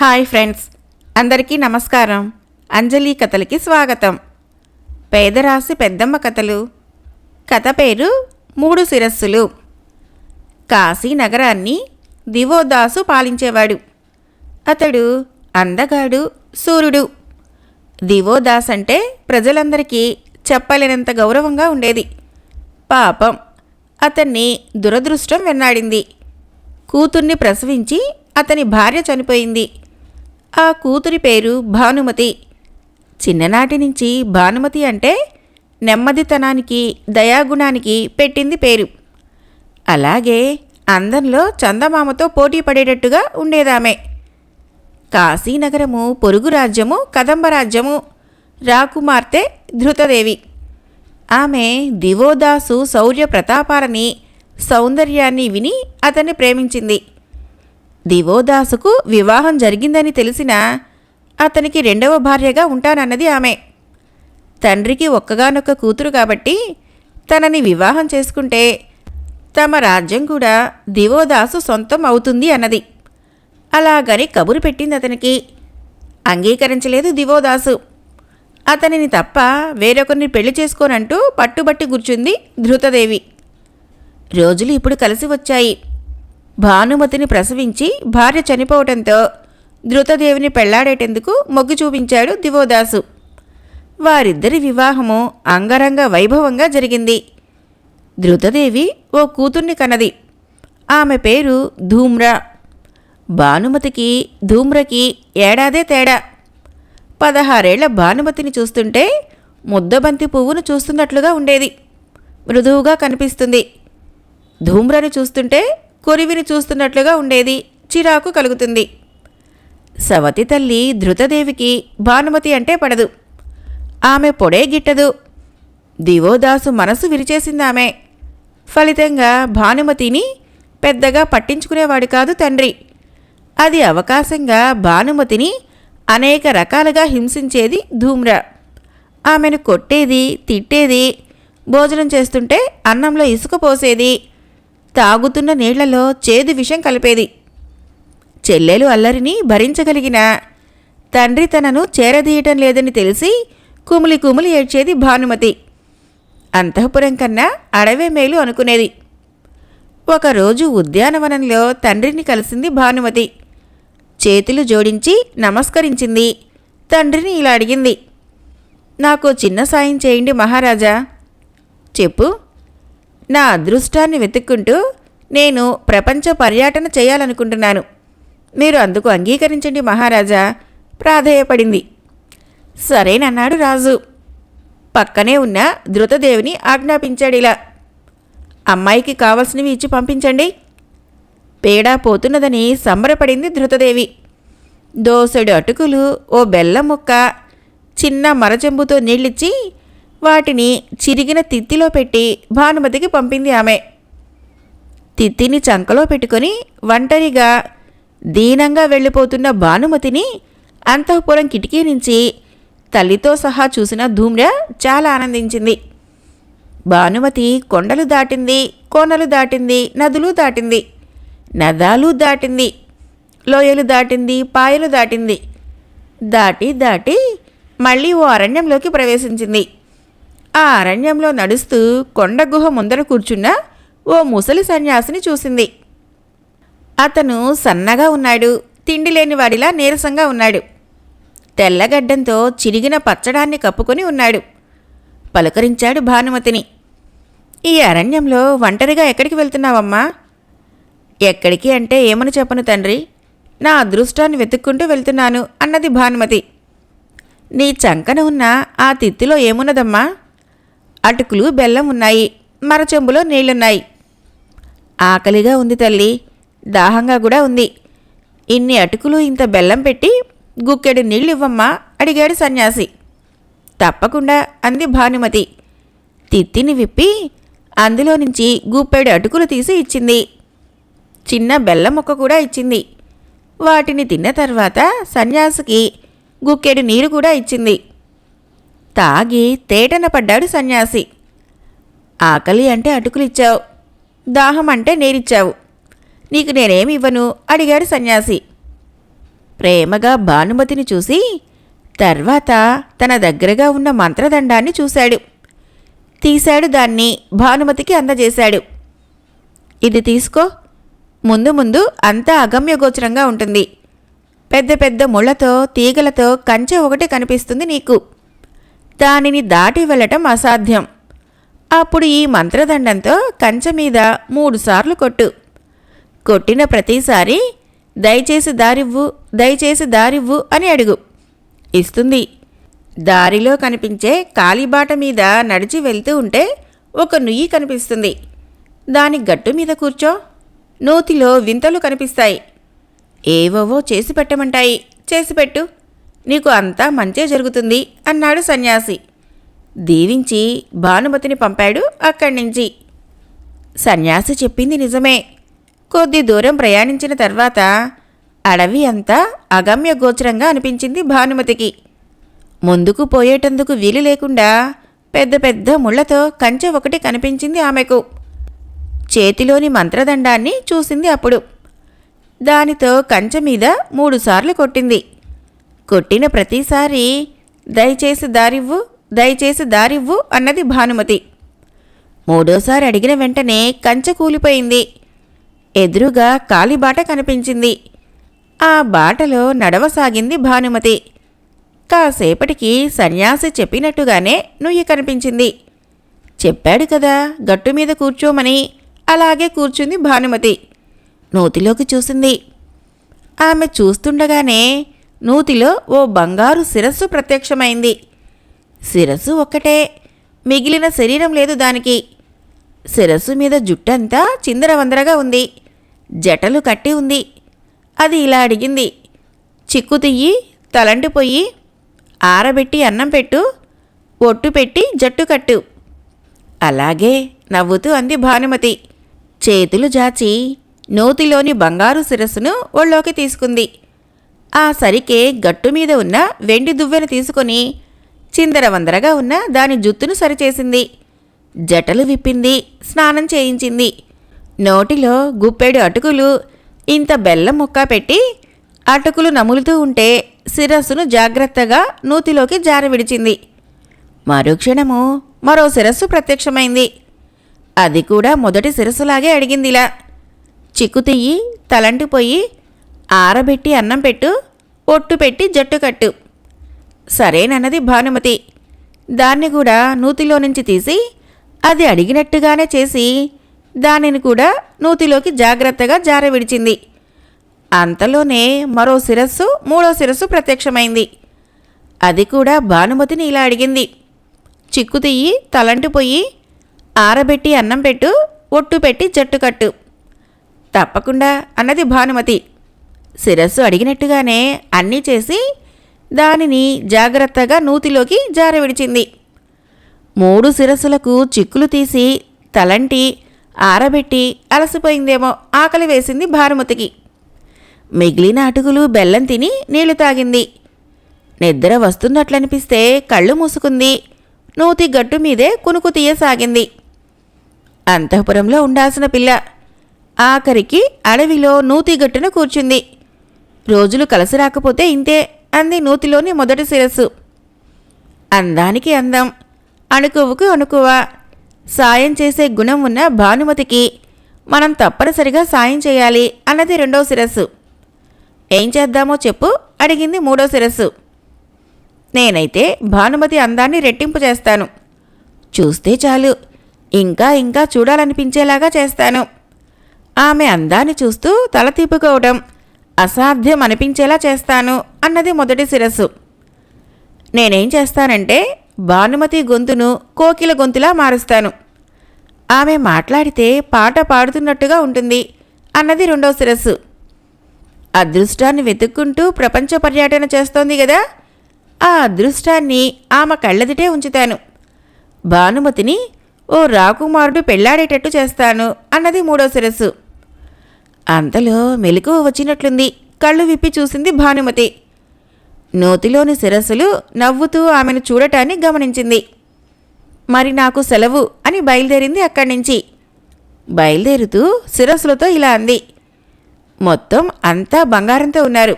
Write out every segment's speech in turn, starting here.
Hi friends అందరికీ నమస్కారం. అంజలి కథలకి స్వాగతం. పేదరాశి పెద్దమ్మ కథలు. కథ పేరు మూడు శిరస్సులు. కాశీ నగరాన్ని దివోదాసు పాలించేవాడు. అతడు అందగాడు సూర్యుడు. దివోదాస్ అంటే ప్రజలందరికీ చెప్పలేనంత గౌరవంగా ఉండేది. పాపం అతన్ని దురదృష్టం వెన్నాడింది. కూతుర్ని ప్రసవించి అతని భార్య చనిపోయింది. ఆ కూతురి పేరు భానుమతి. చిన్ననాటి నుంచి భానుమతి అంటే నెమ్మదితనానికి దయాగుణానికి పెట్టింది పేరు. అలాగే అందంలో చందమామతో పోటీ పడేటట్టుగా ఉండేదామె. కాశీనగరము పొరుగు రాజ్యము కదంబ రాజ్యము రాకుమార్తె ధృతదేవి. ఆమె దివోదాసు శౌర్య ప్రతాపాలని సౌందర్యాన్ని విని అతన్ని ప్రేమించింది. దివోదాసుకు వివాహం జరిగిందని తెలిసినా అతనికి రెండవ భార్యగా ఉంటానన్నది ఆమె. తండ్రికి ఒక్కగానొక్క కూతురు కాబట్టి తనని వివాహం చేసుకుంటే తమ రాజ్యం కూడా దివోదాసు సొంతం అవుతుంది అన్నది. అలాగని కబురు పెట్టింది అతనికి. అంగీకరించలేదు దివోదాసు. అతనిని తప్ప వేరొకరిని పెళ్ళి చేసుకోనంటూ పట్టుబట్టి కూర్చుంది ధృతదేవి. రోజులు ఇప్పుడు కలిసి వచ్చాయి. భానుమతిని ప్రసవించి భార్య చనిపోవటంతో ధృతదేవిని పెళ్ళాడేటందుకు మొగ్గు చూపించాడు దివోదాసు. వారిద్దరి వివాహము అంగరంగ వైభవంగా జరిగింది. ధృతదేవి ఓ కూతుర్ని కన్నది. ఆమె పేరు ధూమ్ర. భానుమతికి ధూమ్రకి ఏడాదే తేడా. పదహారేళ్ళ భానుమతిని చూస్తుంటే ముద్దబంతి పువ్వును చూస్తున్నట్లుగా ఉండేది. మృదువుగా కనిపిస్తుంది. ధూమ్రను చూస్తుంటే కొరివిని చూస్తున్నట్లుగా ఉండేది. చిరాకు కలుగుతుంది. సవతి తల్లి ధృతదేవికి భానుమతి అంటే పడదు. ఆమె పొడే గిట్టదు. దివోదాసు మనసు విరిచేసిందామె ఫలితంగా భానుమతిని పెద్దగా పట్టించుకునేవాడు కాదు తండ్రి. అది అవకాశంగా భానుమతిని అనేక రకాలుగా హింసించేది ధూమ్ర. ఆమెను కొట్టేది తిట్టేది భోజనం చేస్తుంటే అన్నంలో ఇసుక పోసేది తాగుతున్న నీళ్ళలో చేదు విషం కలిపేది. చెల్లెలు అల్లరిని భరించగలిగిన తండ్రి తనను చేరదీయటం లేదని తెలిసి కుమిలి కుమిలి ఏడ్చేది భానుమతి. అంతఃపురం కన్నా అడవే మేలు అనుకునేది. ఒకరోజు ఉద్యానవనంలో తండ్రిని కలిసింది భానుమతి. చేతులు జోడించి నమస్కరించింది. తండ్రిని ఇలా అడిగింది. నాకు చిన్న సాయం చేయండి మహారాజా. చెప్పు నా అదృష్టాన్ని వెతుక్కుంటూ నేను ప్రపంచ పర్యటన చేయాలనుకుంటున్నాను. మీరు అందుకు అంగీకరించండి మహారాజా. ప్రాధేయపడింది. సరేనన్నాడు రాజు. పక్కనే ఉన్న ధృతదేవిని ఆజ్ఞాపించాడు ఇలా. అమ్మాయికి కావలసినవి ఇచ్చి పంపించండి. పేడా పోతున్నదని సంబరపడింది ధృతదేవి. దోసెడు అటుకులు ఓ బెల్లం ముక్క చిన్న మరచెంబుతో నీళ్ళిచ్చి వాటిని చిరిగిన తిత్తిలో పెట్టి భానుమతికి పంపింది ఆమె. తిత్తిని చంకలో పెట్టుకొని ఒంటరిగా దీనంగా వెళ్ళిపోతున్న భానుమతిని అంతఃపురం కిటికీ నుంచి తల్లితో సహా చూసిన ధూమ్ర చాలా ఆనందించింది. భానుమతి కొండలు దాటింది కోనలు దాటింది నదులు దాటింది నదాలు దాటింది లోయలు దాటింది పాయలు దాటింది. దాటి దాటి మళ్ళీ ఓ అరణ్యంలోకి ప్రవేశించింది. ఆ అరణ్యంలో నడుస్తూ కొండ గుహ ముందర కూర్చున్న ఓ ముసలి సన్యాసిని చూసింది. అతను సన్నగా ఉన్నాడు తిండి లేని వాడిలా నీరసంగా ఉన్నాడు. తెల్లగడ్డంతో చిరిగిన పచ్చడాన్ని కప్పుకొని ఉన్నాడు. పలకరించాడు భానుమతిని. ఈ అరణ్యంలో ఒంటరిగా ఎక్కడికి వెళ్తున్నావమ్మా? ఎక్కడికి అంటే ఏమని చెప్పను తండ్రి? నా అదృష్టాన్ని వెతుక్కుంటూ వెళ్తున్నాను అన్నది భానుమతి. నీ చంకన ఉన్న ఆ తిత్తిలో ఏమున్నదమ్మా? అటుకులు బెల్లం ఉన్నాయి. మరచెంబులో నీళ్ళున్నాయి ఆకలిగా ఉంది తల్లి. దాహంగా కూడా ఉంది. ఇన్ని అటుకులు ఇంత బెల్లం పెట్టి గుక్కెడు నీళ్ళు ఇవ్వమ్మా అడిగాడు సన్యాసి. తప్పకుండా అంది భానుమతి. తిత్తిని విప్పి అందులో నుంచి గుప్పెడు అటుకులు తీసి ఇచ్చింది. చిన్న బెల్లం ముక్క కూడా ఇచ్చింది. వాటిని తిన్న తర్వాత సన్యాసికి గుక్కెడు నీరు కూడా ఇచ్చింది. తాగి తేటన పడ్డాడు సన్యాసి. ఆకలి అంటే అటుకులిచ్చావు దాహం అంటే నేరిచ్చావు. నీకు నేనేమి ఇవ్వను? అడిగాడు సన్యాసి. ప్రేమగా భానుమతిని చూసి తర్వాత తన దగ్గరగా ఉన్న మంత్రదండాన్ని చూశాడు. తీశాడు దాన్ని భానుమతికి అందజేశాడు. ఇది తీసుకో. ముందు ముందు అంతా అగమ్యగోచరంగా ఉంటుంది. పెద్ద పెద్ద ముళ్ళతో తీగలతో కంచె ఒకటి కనిపిస్తుంది నీకు. దానిని దాటి వెళ్ళటం అసాధ్యం. అప్పుడు ఈ మంత్రదండంతో కంచె మీద మూడుసార్లు కొట్టు. కొట్టిన ప్రతిసారి దయచేసి దారివ్వు దయచేసి దారివ్వు అని అడుగు. ఇస్తుంది. దారిలో కనిపించే కాలిబాట మీద నడిచి వెళ్తూ ఉంటే ఒక నుయ్యి కనిపిస్తుంది. దాని గట్టు మీద కూర్చో. నూతిలో వింతలు కనిపిస్తాయి. ఏవోవో చేసి పెట్టమంటాయి. చేసి పెట్టు. నీకు అంతా మంచే జరుగుతుంది అన్నాడు సన్యాసి. దీవించి భానుమతిని పంపాడు అక్కడి నుంచి. సన్యాసి చెప్పింది నిజమే. కొద్ది దూరం ప్రయాణించిన తర్వాత అడవి అంతా అగమ్య గోచరంగా అనిపించింది భానుమతికి. ముందుకు పోయేటందుకు వీలు లేకుండా పెద్ద పెద్ద ముళ్ళతో కంచె ఒకటి కనిపించింది ఆమెకు. చేతిలోని మంత్రదండాన్ని చూసింది అప్పుడు. దానితో కంచె మీద మూడుసార్లు కొట్టింది. కొట్టిన ప్రతిసారి దయచేసి దారివ్వు దయచేసి దారివ్వు అన్నది భానుమతి. మూడోసారి అడిగిన వెంటనే కంచె కూలిపోయింది. ఎదురుగా కాలిబాట కనిపించింది. ఆ బాటలో నడవసాగింది భానుమతి. కాసేపటికి సన్యాసి చెప్పినట్టుగానే నుయ్యి కనిపించింది. చెప్పాడు కదా గట్టు మీద కూర్చోమని అలాగే కూర్చుంది భానుమతి. నోతిలోకి చూసింది. ఆమె చూస్తుండగానే నూతిలో ఓ బంగారు శిరస్సు ప్రత్యక్షమైంది. శిరస్సు ఒక్కటే. మిగిలిన శరీరం లేదు దానికి. శిరస్సు మీద జుట్టంతా చిందరవందరగా ఉంది. జటలు కట్టి ఉంది. అది ఇలా అడిగింది. చిక్కు తియ్యి తలంటిపోయి ఆరబెట్టి అన్నం పెట్టు ఒట్టు పెట్టి జట్టు కట్టు. అలాగే నవ్వుతూ అంది భానుమతి. చేతులు జాచి నూతిలోని బంగారు శిరస్సును ఒళ్ళోకి తీసుకుంది. ఆ సరికే గట్టు మీద ఉన్న వెండి దువ్వెను తీసుకొని చిందరవందరగా ఉన్న దాని జుత్తును సరిచేసింది. జటలు విప్పింది స్నానం చేయించింది. నోటిలో గుప్పెడు అటుకులు ఇంత బెల్లం ముక్క పెట్టి అటుకులు నములుతూ ఉంటే శిరస్సును జాగ్రత్తగా నూతిలోకి జార విడిచింది. మరుక్షణము మరో శిరస్సు ప్రత్యక్షమైంది. అది కూడా మొదటి శిరస్సులాగే అడిగిందిలా. చిక్కు తియ్యి తలంటిపోయి ఆరబెట్టి అన్నం పెట్టు ఒట్టు పెట్టి జట్టు కట్టు. సరేనన్నది భానుమతి. దాన్ని కూడా నూతిలో నుంచి తీసి అది అడిగినట్టుగానే చేసి దానిని కూడా నూతిలోకి జాగ్రత్తగా జార విడిచింది. అంతలోనే మరో శిరస్సు మూడో శిరస్సు ప్రత్యక్షమైంది. అది కూడా భానుమతిని ఇలా అడిగింది. చిక్కు తియ్యి తలంటిపోయి ఆరబెట్టి అన్నం పెట్టు ఒట్టు పెట్టి జట్టు కట్టు. తప్పకుండా అన్నది భానుమతి. శిరస్సు అడిగినట్టుగానే అన్నీ చేసి దానిని జాగ్రత్తగా నూతిలోకి జార విడిచింది మూడు శిరస్సులకు చిక్కులు తీసి తలంటి ఆరబెట్టి అలసిపోయిందేమో ఆకలి వేసింది భానుమతికి. మిగిలిన అటుకులు బెల్లం తిని నీళ్ళు తాగింది. నిద్ర వస్తున్నట్లనిపిస్తే కళ్ళు మూసుకుంది. నూతి గట్టు మీదే కునుకు తీయసాగింది. అంతఃపురంలో ఉండాల్సిన పిల్ల. ఆఖరికి అడవిలో నూతి గట్టున కూర్చుంది. రోజులు కలిసి రాకపోతే ఇంతే అంది నూతిలోని మొదటి శిరస్సు. అందానికి అందం అణుకువకు అణుకువ సాయం చేసే గుణం ఉన్న భానుమతికి మనం తప్పనిసరిగా సాయం చేయాలి అన్నది రెండో శిరస్సు. ఏం చేద్దామో చెప్పు అడిగింది మూడో శిరస్సు. నేనైతే భానుమతి అందాన్ని రెట్టింపు చేస్తాను. చూస్తే చాలు ఇంకా ఇంకా చూడాలనిపించేలాగా చేస్తాను. ఆమె అందాన్ని చూస్తూ తల తిప్పుకోవడం అసాధ్యం అనిపించేలా చేస్తాను అన్నది మొదటి శిరస్సు. నేనేం చేస్తానంటే భానుమతి గొంతును కోకిల గొంతులా మారుస్తాను. ఆమె మాట్లాడితే పాట పాడుతున్నట్టుగా ఉంటుంది అన్నది రెండో శిరస్సు. అదృష్టాన్ని వెతుక్కుంటూ ప్రపంచ పర్యటన చేస్తోంది కదా ఆ అదృష్టాన్ని ఆమె కళ్ళదిటే ఉంచుతాను. భానుమతిని ఓ రాకుమారుడు పెళ్ళాడేటట్టు చేస్తాను అన్నది మూడో శిరస్సు. అంతలో మెలకువ వచ్చినట్లుంది. కళ్ళు విప్పి చూసింది భానుమతి. నోతిలోని శిరస్సులు నవ్వుతూ ఆమెను చూడటాన్ని గమనించింది. మరి నాకు సెలవు అని బయలుదేరింది అక్కడి నుంచి బయలుదేరుతూ శిరస్సులతో ఇలా అంది. మొత్తం అంతా బంగారంతో ఉన్నారు.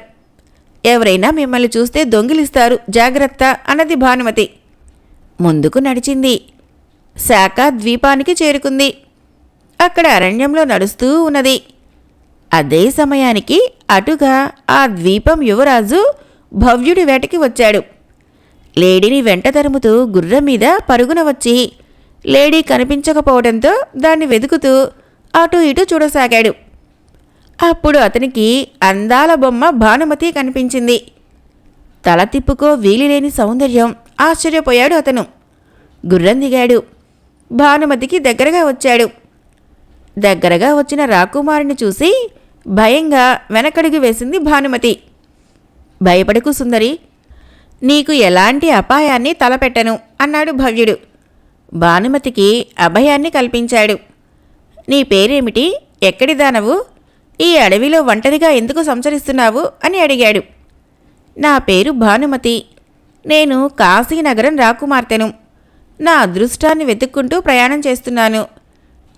ఎవరైనా మిమ్మల్ని చూస్తే దొంగిలిస్తారు జాగ్రత్త అన్నది భానుమతి. ముందుకు నడిచింది. శాఖ ద్వీపానికి చేరుకుంది. అక్కడ అరణ్యంలో నడుస్తూ ఉన్నది. అదే సమయానికి అటుగా ఆ ద్వీపం యువరాజు భవ్యుడి వేటకి వచ్చాడు. లేడీని వెంట తరుముతూ గుర్రం మీద పరుగున వచ్చి లేడీ కనిపించకపోవడంతో దాన్ని వెతుకుతూ అటు ఇటు చూడసాగాడు. అప్పుడు అతనికి అందాల బొమ్మ భానుమతి కనిపించింది. తల తిప్పుకో వీలిలేని సౌందర్యం ఆశ్చర్యపోయాడు అతను. గుర్రం దిగాడు. భానుమతికి దగ్గరగా వచ్చాడు. దగ్గరగా వచ్చిన రాకుమారిని చూసి భయంగా వెనకడుగు వేసింది భానుమతి. భయపడకు సుందరి నీకు ఎలాంటి అపాయాన్ని తలపెట్టను అన్నాడు భవ్యుడు. భానుమతికి అభయాన్ని కల్పించాడు. నీ పేరేమిటి? ఎక్కడి దానవు? ఈ అడవిలో ఒంటరిగా ఎందుకు సంచరిస్తున్నావు? అని అడిగాడు. నా పేరు భానుమతి. నేను కాశీనగరం రాకుమార్తెను. నా అదృష్టాన్ని వెతుక్కుంటూ ప్రయాణం చేస్తున్నాను.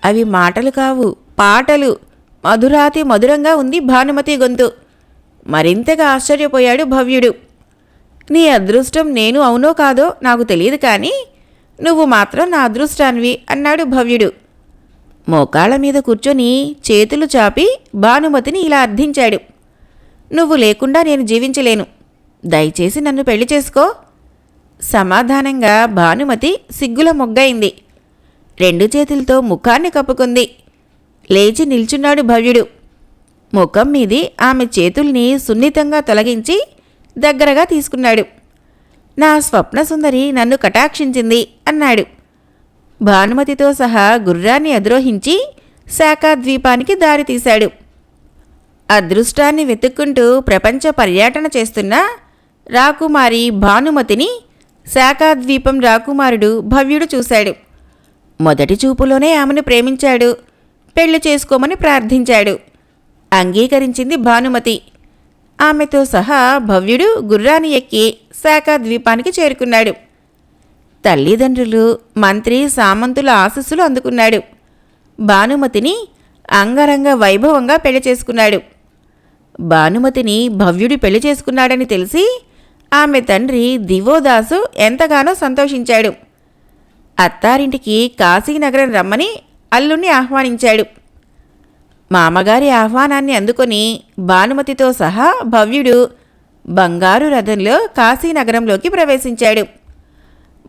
అవి మాటలు కావు పాటలు. మధురాతి మధురంగా ఉంది భానుమతి గొంతు. మరింతగా ఆశ్చర్యపోయాడు భవ్యుడు. నీ అదృష్టం నేను అవునో కాదో నాకు తెలియదు కానీ నువ్వు మాత్రం నా అదృష్టాన్వి అన్నాడు భవ్యుడు. మోకాళ్ళ మీద కూర్చొని చేతులు చాపి భానుమతిని ఇలా అర్థించాడు. నువ్వు లేకుండా నేను జీవించలేను. దయచేసి నన్ను పెళ్ళి చేసుకో. సమాధానంగా భానుమతి సిగ్గుల మొగ్గైంది. రెండు చేతులతో ముఖాన్ని కప్పుకుంది. లేచి నిల్చున్నాడు భవ్యుడు. ముఖం మీది ఆమె చేతుల్ని సున్నితంగా తొలగించి దగ్గరగా తీసుకున్నాడు. నా స్వప్న సుందరి నన్ను కటాక్షించింది అన్నాడు. భానుమతితో సహా గుర్రాన్ని అధిరోహించి శాఖాద్వీపానికి దారితీశాడు అదృష్టాన్ని వెతుక్కుంటూ ప్రపంచ పర్యటన చేస్తున్న రాకుమారి భానుమతిని శాఖాద్వీపం రాకుమారుడు భవ్యుడు చూశాడు. మొదటి చూపులోనే ఆమెను ప్రేమించాడు. పెళ్ళి చేసుకోమని ప్రార్థించాడు. అంగీకరించింది భానుమతి. ఆమెతో సహా భవ్యుడు గుర్రాన్ని ఎక్కి శాఖాద్వీపానికి చేరుకున్నాడు. తల్లిదండ్రులు మంత్రి సామంతుల ఆశస్సులు అందుకున్నాడు. భానుమతిని అంగరంగ వైభవంగా పెళ్ళి చేసుకున్నాడు. భానుమతిని భవ్యుడు పెళ్ళి చేసుకున్నాడని తెలిసి ఆమె తండ్రి దివోదాసు ఎంతగానో సంతోషించాడు. అత్తారింటికి కాశీనగరం రమ్మని అల్లుణ్ణి ఆహ్వానించాడు. మామగారి ఆహ్వానాన్ని అందుకొని భానుమతితో సహా భవ్యుడు బంగారు రథంలో కాశీనగరంలోకి ప్రవేశించాడు.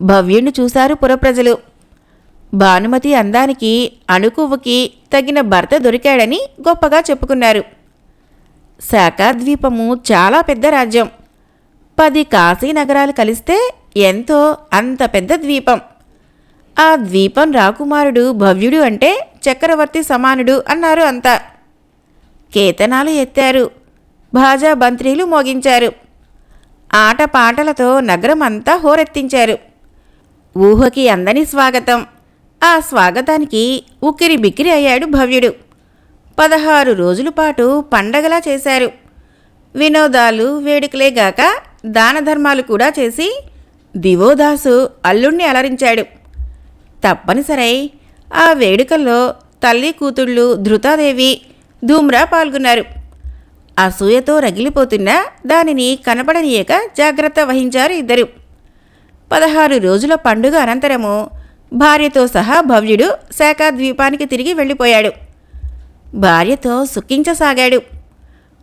భవ్యుణ్ణి చూశారు పురప్రజలు. భానుమతి అందానికి అణుకువ్వుకి తగిన భర్త దొరికాడని గొప్పగా చెప్పుకున్నారు. శాఖాద్వీపము చాలా పెద్ద రాజ్యం. పది కాశీ నగరాలు కలిస్తే ఎంతో అంత పెద్ద ద్వీపం. ఆ ద్వీపం రాకుమారుడు భవ్యుడు అంటే చక్రవర్తి సమానుడు అన్నారు అంతా. కేతనాలు ఎత్తారు. భాజా బంత్రీలు మోగించారు. ఆటపాటలతో నగరం అంతా హోరెత్తించారు. ఊహకి అందని స్వాగతం. ఆ స్వాగతానికి ఉక్కిరి బిక్కిరి అయ్యాడు భవ్యుడు. పదహారు రోజుల పాటు పండగలా చేశారు. వినోదాలు వేడుకలే గాక దాన ధర్మాలు కూడా చేసి దివోదాసు అల్లుణ్ణి అలరించాడు. తప్పనిసరై. ఆ వేడుకల్లో తల్లి కూతుళ్ళు ధృతాదేవి ధూమ్రా పాల్గొన్నారు. అసూయతో రగిలిపోతున్న దానిని కనపడనీయక జాగ్రత్త వహించారు ఇద్దరు. పదహారు రోజుల పండుగ అనంతరము భార్యతో సహా భవ్యుడు శాఖాద్వీపానికి తిరిగి వెళ్ళిపోయాడు. భార్యతో సుఖించసాగాడు.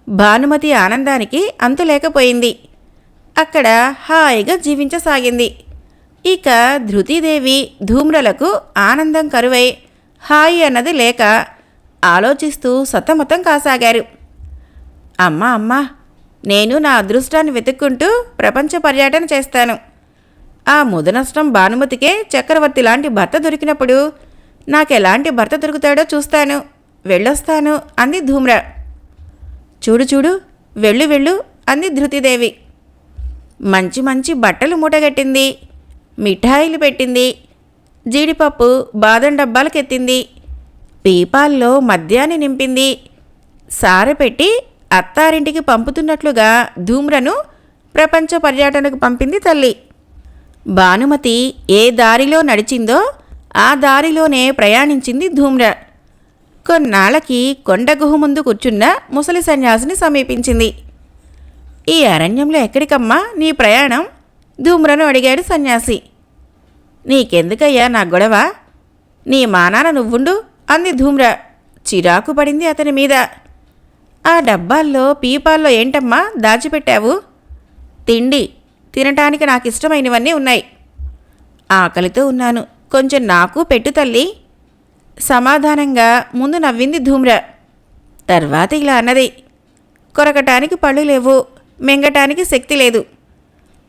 భానుమతి ఆనందానికి అంతు లేకపోయింది అక్కడ హాయిగా జీవించసాగింది. ఇక ధృతిదేవి ధూమ్రలకు ఆనందం కరువై హాయి అన్నది లేక ఆలోచిస్తూ సతమతం కాసాగారు. అమ్మా అమ్మ నేను నా అదృష్టాన్ని వెతుక్కుంటూ ప్రపంచ పర్యటన చేస్తాను. ఆ ముదనష్టం భానుమతికే చక్రవర్తి లాంటి భర్త దొరికినప్పుడు నాకెలాంటి భర్త దొరుకుతాడో చూస్తాను. వెళ్ళొస్తాను అంది ధూమ్ర. చూడు చూడు వెళ్ళు వెళ్ళు అంది ధృతిదేవి. మంచి మంచి బట్టలు మూటగట్టింది. మిఠాయిలు పెట్టింది. జీడిపప్పు బాదం డబ్బాలకెత్తింది. పీపాల్లో మద్యాన్ని నింపింది. సారె పెట్టి అత్తారింటికి పంపుతున్నట్లుగా ధూమ్రను ప్రపంచ పర్యటనకు పంపింది తల్లి. భానుమతి ఏ దారిలో నడిచిందో ఆ దారిలోనే ప్రయాణించింది ధూమ్ర. కొన్నాళ్ళకి కొండ గుహ ముందు కూర్చున్న ముసలి సన్యాసిని సమీపించింది. ఈ అరణ్యంలో ఎక్కడికమ్మా నీ ప్రయాణం? ధూమ్రను అడిగాడు సన్యాసి. నీకెందుకయ్యా నా గొడవ? నీ మానాన నువ్వుండు అంది ధూమ్ర. చిరాకు పడింది అతని మీద. ఆ డబ్బాల్లో పీపాల్లో ఏంటమ్మా దాచిపెట్టావు? తిండి. తినటానికి నాకు ఇష్టమైనవన్నీ ఉన్నాయి. ఆకలితో ఉన్నాను. కొంచెం నాకు పెట్టు తల్లి. సమాధానంగా ముందు నవ్వింది ధూమ్ర. తర్వాత ఇలా అన్నది. కొరకటానికి పళ్ళు లేవు. మింగటానికి శక్తి లేదు.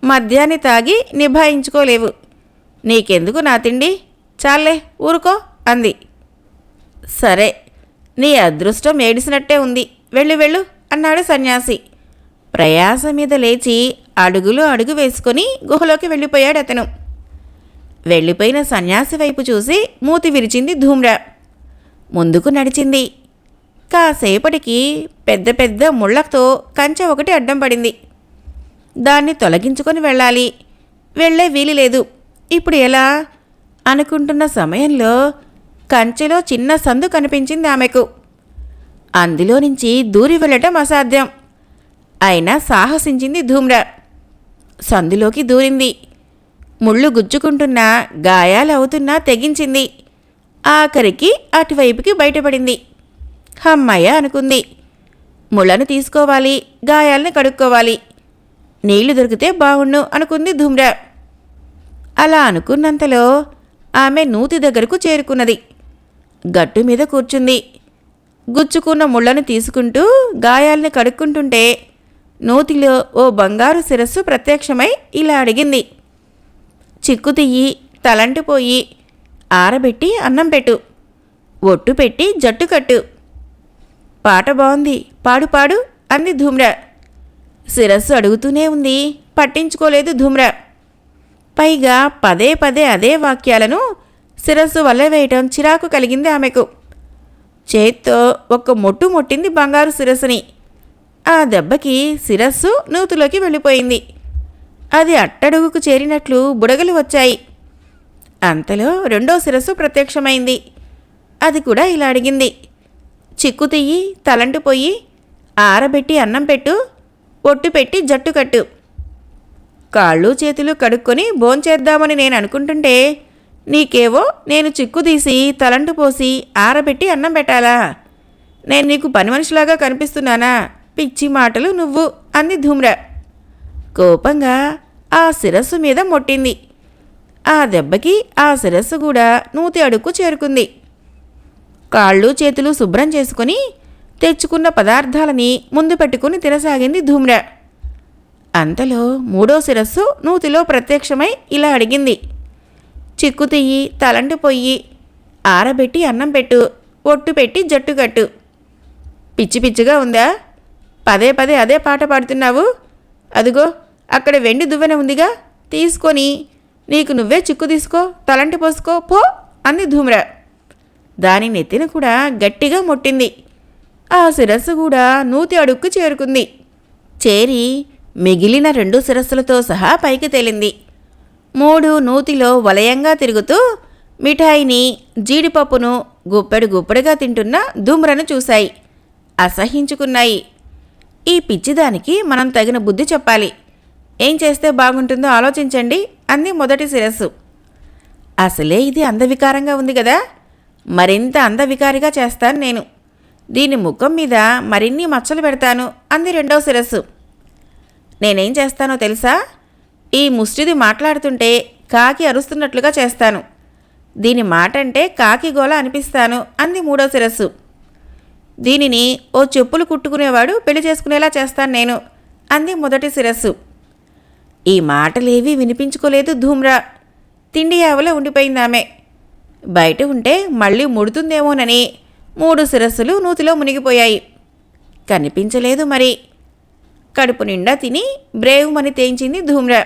మద్యాన్ని తాగి నిభాయించుకోలేవు. నీకెందుకు నా తిండి? చాలే ఊరుకో అంది. సరే నీ అదృష్టం ఏడిసినట్టే ఉంది. వెళ్ళు వెళ్ళు అన్నాడు సన్యాసి. ప్రయాస మీద లేచి అడుగులు అడుగు వేసుకొని గుహలోకి వెళ్ళిపోయాడు అతను. వెళ్ళిపోయిన సన్యాసి వైపు చూసి మూతి విరిచింది ధూమ్ర. ముందుకు నడిచింది. కాసేపటికి పెద్ద పెద్ద ముళ్ళతో కంచె ఒకటి అడ్డం పడింది. దాన్ని తొలగించుకొని వెళ్ళాలి. వెళ్ళే వీలు లేదు. ఇప్పుడు ఎలా? అనుకుంటున్న సమయంలో కంచెలో చిన్న సందు కనిపించింది ఆమెకు. అందులో నుంచి దూరి వెళ్ళటం అసాధ్యం. అయినా సాహసించింది ధూమ్ర. సందులోకి దూరింది. ముళ్ళు గుజ్జుకుంటున్నా గాయాలవుతున్నా తెగించింది. ఆఖరికి అటువైపుకి బయటపడింది. హమ్మయ్య అనుకుంది. ముళ్ళను తీసుకోవాలి గాయాల్ని కడుక్కోవాలి. నీళ్ళు దొరికితే బాగుండు అనుకుంది ధూమ్ర. అలా అనుకున్నంతలో ఆమె నూతి దగ్గరకు చేరుకున్నది. గట్టు మీద కూర్చుంది. గుచ్చుకున్న ముళ్ళను తీసుకుంటూ గాయాల్ని కడుక్కుంటుంటే నూతిలో ఓ బంగారు శిరస్సు ప్రత్యక్షమై ఇలా అడిగింది. చిక్కు తియ్యి తలంటిపోయి ఆరబెట్టి అన్నం పెట్టు. ఒట్టు పెట్టి జట్టు కట్టు. పాట బాగుంది పాడు పాడు అంది ధూమ్ర. శిరస్సు అడుగుతూనే ఉంది. పట్టించుకోలేదు ధూమ్ర. పైగా పదే పదే అదే వాక్యాలను శిరస్సు వల్ల వేయటం చిరాకు కలిగింది ఆమెకు. చేత్తో ఒక్క మొట్టు మొట్టింది బంగారు శిరస్సుని. ఆ దెబ్బకి శిరస్సు నూతులోకి వెళ్ళిపోయింది. అది అట్టడుగుకు చేరినట్లు బుడగలు వచ్చాయి. అంతలో రెండో శిరస్సు ప్రత్యక్షమైంది. అది కూడా ఇలా అడిగింది. చిక్కు తియ్యి తలంటు ఆరబెట్టి అన్నం పెట్టు ఒట్టు పెట్టి జట్టు కట్టు. కాళ్ళు చేతులు కడుక్కొని భోంచేద్దామని నేను అనుకుంటుంటే నీకేవో నేను చిక్కు తీసి తలంటు పోసి ఆరబెట్టి అన్నం పెట్టాలా? నేను నీకు పని మనిషిలాగా కనిపిస్తున్నానా? పిచ్చి మాటలు నువ్వు అంది ధూమ్ర. కోపంగా ఆ శిరస్సు మీద మొట్టింది. ఆ దెబ్బకి ఆ శిరస్సు కూడా నూతి అడుక్కు చేరుకుంది. కాళ్ళు చేతులు శుభ్రం చేసుకుని తెచ్చుకున్న పదార్థాలని ముందు పెట్టుకుని తినసాగింది ధూమ్ర. అంతలో మూడో శిరస్సు నూతిలో ప్రత్యక్షమై ఇలా అడిగింది. చిక్కు తియ్యి తలంటు పొయ్యి ఆరబెట్టి అన్నం పెట్టు ఒట్టు పెట్టి జట్టు కట్టు. పిచ్చి పిచ్చిగా ఉందా? పదే పదే అదే పాట పాడుతున్నావు? అదిగో అక్కడ వెండి దువ్వెన ఉందిగా తీసుకొని నీకు నువ్వే చిక్కు తీసుకో తలంటి పోసుకో పో అంది ధూమ్ర. దాని నెత్తిన కూడా గట్టిగా మొట్టింది. ఆ శిరస్సు కూడా నూతి అడుక్కు చేరుకుంది. చేరి మిగిలిన రెండు శిరస్సులతో సహా పైకి తేలింది. మూడు నూతిలో వలయంగా తిరుగుతూ మిఠాయిని జీడిపప్పును గుప్పెడు గుప్పెడుగా తింటున్న దుమ్రను చూశాయి. అసహించుకున్నాయి. ఈ పిచ్చిదానికి మనం తగిన బుద్ధి చెప్పాలి. ఏం చేస్తే బాగుంటుందో ఆలోచించండి అంది మొదటి శిరస్సు. అసలే ఇది అందవికారంగా ఉంది కదా మరింత అందవికారిగా చేస్తాను నేను. దీని ముఖం మీద మరిన్ని మచ్చలు పెడతాను అంది రెండవ శిరస్సు. నేనేం చేస్తానో తెలుసా? ఈ ముష్టిది మాట్లాడుతుంటే కాకి అరుస్తున్నట్లుగా చేస్తాను. దీని మాట అంటే కాకి గోల అనిపిస్తాను అంది మూడో శిరస్సు. దీనిని ఓ చెప్పులు కుట్టుకునేవాడు పెళ్ళి చేసుకునేలా చేస్తాను నేను అంది మొదటి శిరస్సు. ఈ మాటలేవీ వినిపించుకోలేదు ధూమ్రా. తిండి యావలో ఉండిపోయింది ఆమె బయట ఉంటే మళ్ళీ ముడుతుందేమోనని మూడు శిరస్సులు నూతిలో మునిగిపోయాయి. కనిపించలేదు మరి. కడుపు నిండా తిని బ్రేవుమని తేయించింది ధూమ్ర.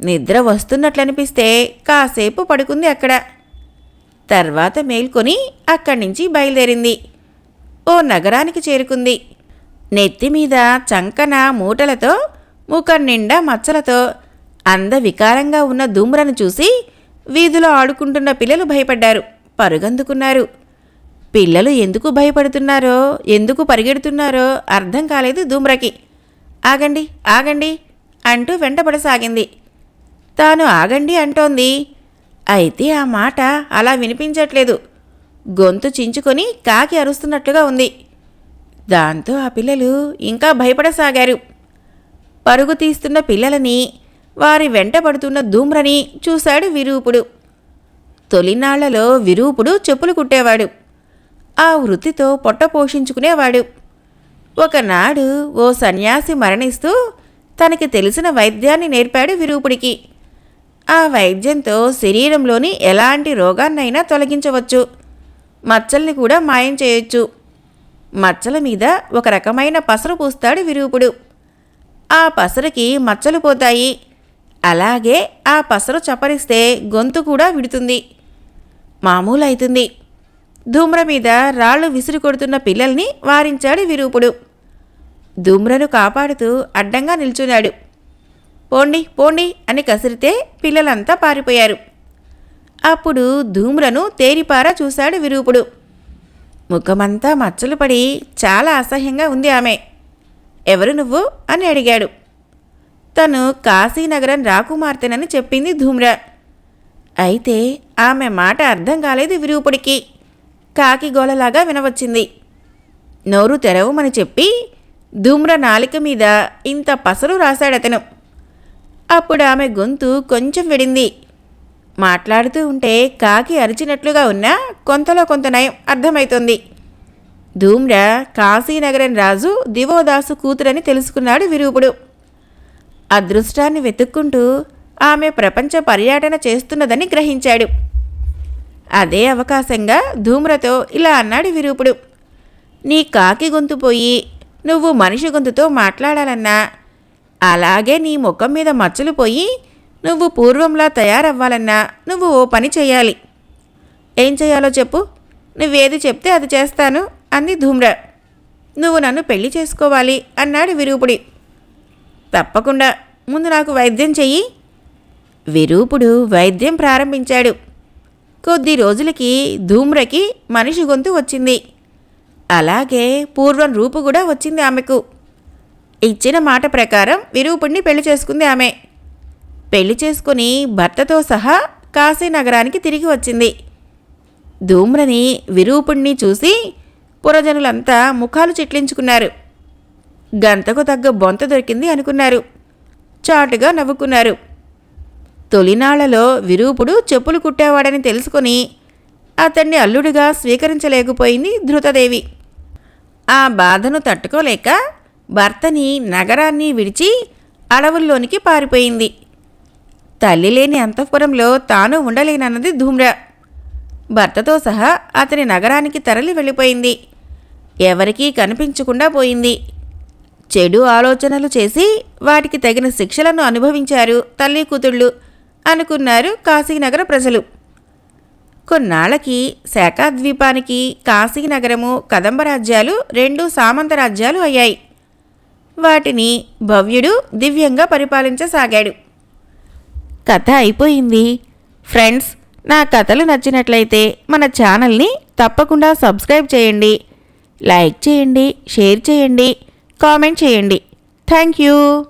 నిద్ర వస్తున్నట్లనిపిస్తే కాసేపు పడుకుంది అక్కడ. తర్వాత మేల్కొని అక్కడి నుంచి బయలుదేరింది. ఓ నగరానికి చేరుకుంది. నెత్తి మీద చంకన మూటలతో ముఖం నిండా మచ్చలతో అందవికారంగా ఉన్న ధూమ్రను చూసి వీధిలో ఆడుకుంటున్న పిల్లలు భయపడ్డారు. పరుగందుకున్నారు. పిల్లలు ఎందుకు భయపడుతున్నారో ఎందుకు పరిగెడుతున్నారో అర్థం కాలేదు ధూమ్రకి. ఆగండి ఆగండి అంటూ వెంటబడసాగింది తాను ఆగండి అంటోంది. అయితే ఆ మాట అలా వినిపించట్లేదు. గొంతు చించుకొని కాకి అరుస్తున్నట్లుగా ఉంది. దాంతో ఆ పిల్లలు ఇంకా భయపడసాగారు. పరుగు తీస్తున్న పిల్లలని వారి వెంటబడుతున్న ధూమ్రని చూశాడు విరూపుడు. తొలినాళ్ళలో విరూపుడు చెప్పులు కుట్టేవాడు. ఆ వృత్తితో పొట్ట పోషించుకునేవాడు. ఒకనాడు ఓ సన్యాసి మరణిస్తూ తనకి తెలిసిన వైద్యాన్ని నేర్పాడు విరూపుడికి. ఆ వైద్యంతో శరీరంలోని ఎలాంటి రోగాన్నైనా తొలగించవచ్చు. మచ్చల్ని కూడా మాయం చేయొచ్చు. మచ్చల మీద ఒక రకమైన పసరు పూస్తాడు విరూపుడు. ఆ పసరుకి మచ్చలు పోతాయి. అలాగే ఆ పసరు చప్పరిస్తే గొంతు కూడా విడుతుంది. మామూలు అవుతుంది ధూమ్ర మీద రాళ్ళు విసిరి కొడుతున్న పిల్లల్ని వారించాడు విరూపుడు. ధూమ్రను కాపాడుతూ అడ్డంగా నిల్చున్నాడు. పోండి పోండి అని కసిరితే పిల్లలంతా పారిపోయారు. అప్పుడు ధూమ్రను తేరిపారా చూశాడు విరూపుడు. ముఖమంతా మచ్చలు పడి చాలా అసహ్యంగా ఉంది ఆమె. ఎవరు నువ్వు? అని అడిగాడు. తను కాశీనగరం రాకుమార్తెనని చెప్పింది ధూమ్ర. అయితే ఆమె మాట అర్థం కాలేదు విరూపుడికి. కాకి గోలలాగా వినవచ్చింది. నోరు తెరవమని చెప్పి ధూమ్ర నాలిక మీద ఇంత పసరు రాశాడతను. అప్పుడు ఆమె గొంతు కొంచెం విడింది. మాట్లాడుతూ ఉంటే కాకి అరిచినట్లుగా ఉన్నా కొంతలో కొంత నయం అర్థమవుతుంది ధూమ్ర కాశీనగరం రాజు దివోదాసు కూతురని తెలుసుకున్నాడు విరూపుడు. అదృష్టాన్ని వెతుక్కుంటూ ఆమె ప్రపంచ పర్యటన చేస్తున్నదని గ్రహించాడు. అదే అవకాశంగా ధూమ్రతో ఇలా అన్నాడు విరూపుడు. నీ కాకి గొంతు పోయి నువ్వు మనిషి గొంతుతో మాట్లాడాలన్నా అలాగే నీ ముఖం మీద మచ్చలు పోయి నువ్వు పూర్వంలా తయారవ్వాలన్నా నువ్వు ఓ పని చేయాలి. ఏం చేయాలో చెప్పు. నువ్వేది చెప్తే అది చేస్తాను అంది ధూమ్ర. నువ్వు నన్ను పెళ్ళి చేసుకోవాలి అన్నాడు విరూపుడి. తప్పకుండా. ముందు నాకు వైద్యం చెయ్యి. విరూపుడు వైద్యం ప్రారంభించాడు. కొద్ది రోజులకి ధూమ్రకి మనిషి గొంతు వచ్చింది. అలాగే పూర్వం రూపు కూడా వచ్చింది ఆమెకు. ఇచ్చిన మాట ప్రకారం విరూపుణ్ణి పెళ్ళి చేసుకుంది ఆమె. పెళ్ళి చేసుకుని భర్తతో సహా కాశీ నగరానికి తిరిగి వచ్చింది. ధూమ్రని విరూపుణ్ణి చూసి పురజనులంతా ముఖాలు చిట్లించుకున్నారు. గంతకు తగ్గ బొంత దొరికింది అనుకున్నారు. చాటుగా నవ్వుకున్నారు. తొలినాళ్ళలో విరూపుడు చెప్పులు కుట్టేవాడని తెలుసుకొని అతన్ని అల్లుడిగా స్వీకరించలేకపోయింది ధృతదేవి. ఆ బాధను తట్టుకోలేక భర్తని నగరాన్ని విడిచి అడవుల్లోనికి పారిపోయింది. తల్లి లేని అంతఃపురంలో తాను ఉండలేనన్నది ధూమ్ర. భర్తతో సహా అతని నగరానికి తరలి వెళ్ళిపోయింది. ఎవరికీ కనిపించకుండా పోయింది. చెడు ఆలోచనలు చేసి వాటికి తగిన శిక్షలను అనుభవించారు తల్లి కూతుళ్ళు. అనుకున్నారు కాశీనగర ప్రజలు. కొన్నాళ్ళకి శాఖాద్వీపానికి కాశీనగరము కదంబ రాజ్యాలు రెండు సామంత రాజ్యాలు అయ్యాయి. వాటిని భవ్యుడు దివ్యంగా పరిపాలించసాగాడు. కథ అయిపోయింది. ఫ్రెండ్స్ నా కథలు నచ్చినట్లయితే మన ఛానల్ని తప్పకుండా సబ్స్క్రైబ్ చేయండి. లైక్ చేయండి షేర్ చేయండి కామెంట్ చేయండి. Thank you.